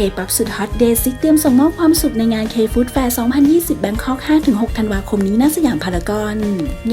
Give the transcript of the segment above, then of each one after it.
K-POP สุดฮอตเดซิกเตรียมส่งมอบความสุขในงาน K-Food Fair 2020 Bangkok 5-6 ธันวาคมนี้ณสยามพารากอน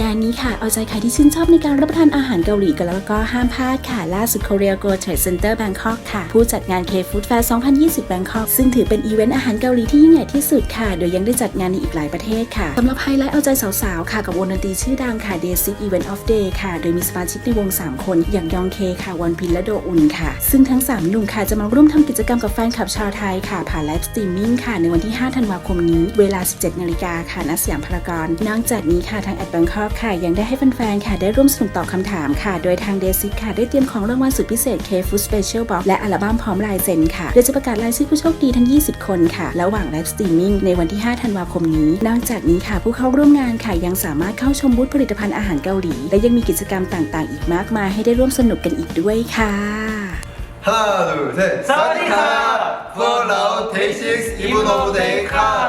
งานนี้ค่ะ เอาใจใครที่ชื่นชอบในการรับประทานอาหารเกาหลีกันแล้วก็ห้ามพลาดค่ะ ล่าสุด Korea Go Trade Center Bangkok ค่ะ ผู้จัดงาน K-Food Fair 2020 Bangkok ซึ่งถือเป็นอีเวนต์อาหารเกาหลีที่ยิ่งใหญ่ที่สุดค่ะ โดยยังได้จัดงานในอีกหลายประเทศค่ะสำหรับไฮไลท์เอาใจสาวๆค่ะกับวงดนตรีชื่อดังค่ะ Day6 Event of Day ค่ะ โดยมีสมาชิกในวง 3 คน อย่างยองเคค่ะวันพินและโดอุนค่ะ ซึ่งทั้ง 3 หนุ่มค่ะจะมาร่วมทำกิจกรรมกับแฟนคลับชาวไทยค่ะผ่านไลฟ์สตรีมมิ่งค่ะในวันที่ 5 ธันวาคมนี้ เวลา 17 นาฬิกาค่ะณสยามพารากอนนอกจากนี้ค่ะทางแอดบังคอกค่ะ ยังได้ให้แฟนๆค่ะได้ร่วมสนุกตอบคำถามค่ะ โดยทางเดซิค่ะ ได้เตรียมของรางวัลสุดพิเศษ K Food Special Box และอัลบั้มพร้อมลายเซ็นค่ะโดยจะประกาศรายชื่อผู้โชคดีทั้ง 20 คนค่ะระหว่างไลฟ์สตรีมมิ่งในวันที่ 5 ธันวาคมนี้ นอกจากนี้ค่ะ ผู้เข้าร่วมงานค่ะยังสามารถเข้าชมบูธผลิตภัณฑ์อาหารเกาหลี และยังมีกิจกรรมต่างๆ อีกมากมายให้ได้ร่วมสนุกกันอีกด้วยค่ะ 하나 둘셋 사와디카! For round day six, even of day car.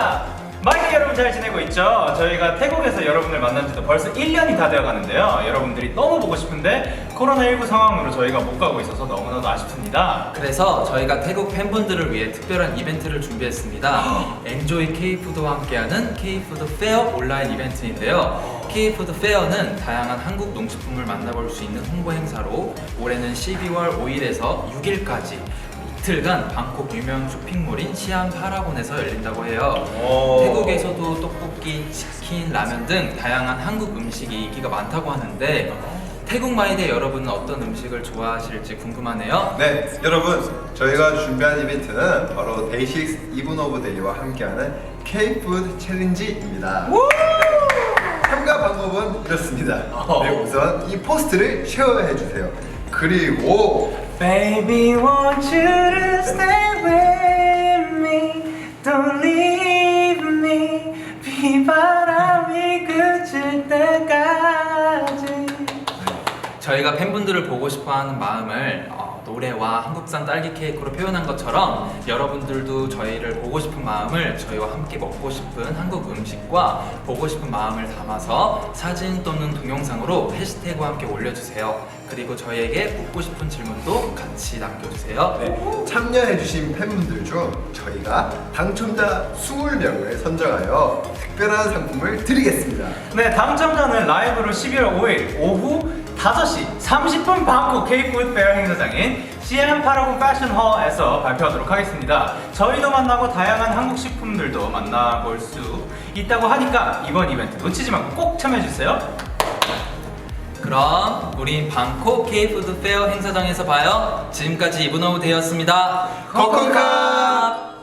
마이크 여러분 잘 지내고 있죠? 저희가 태국에서 여러분을 만난 지도 벌써 1년이 다 되어 가는데요. 여러분들이 너무 보고 싶은데 코로나19 상황으로 저희가 못 가고 있어서 너무나도 아쉽습니다. 그래서 저희가 태국 팬분들을 위해 특별한 이벤트를 준비했습니다. 엔조이 K푸드와 함께하는 K푸드 페어 온라인 이벤트인데요. K푸드 페어는 다양한 한국 농식품을 만나볼 수 있는 홍보 행사로 올해는 12월 5일에서 6일까지 이틀간 방콕 유명 쇼핑몰인 시안 파라곤에서 열린다고 해요. 오. 태국에서도 떡볶이, 치킨, 라면 등 다양한 한국 음식이 인기가 많다고 하는데 태국 마이데 여러분은 어떤 음식을 좋아하실지 궁금하네요. 네 여러분 저희가 준비한 이벤트는 바로 데이식스 이븐 오브 데이와 함께하는 K-푸드 챌린지입니다 참가 방법은 이렇습니다 어. 네, 우선 이 포스트를 쉐어해 주세요 그리고 Baby want you to stay with me Don't leave me 비바람이 그칠 때까지 저희가 팬분들을 보고 싶어하는 마음을 어, 노래와 한국산 딸기 케이크로 표현한 것처럼 여러분들도 저희를 보고 싶은 마음을 저희와 함께 먹고 싶은 한국 음식과 보고 싶은 마음을 담아서 사진 또는 동영상으로 해시태그와 함께 올려주세요. 그리고 저희에게 묻고 싶은 질문도 같이 남겨주세요. 네, 참여해주신 팬분들 중 저희가 당첨자 20명을 선정하여 특별한 상품을 드리겠습니다 네, 당첨자는 라이브로 11월 5일 오후 5시 30분 방콕 K푸드 페어 행사장인 CM 파라곤 패션홀에서 발표하도록 하겠습니다. 저희도 만나고 다양한 한국 식품들도 만나볼 수 있다고 하니까 이번 이벤트 놓치지 말고 꼭 참여해주세요. 그럼 우린 방콕 K푸드 페어 행사장에서 봐요. 지금까지 이브노우 데이였습니다. 코코카!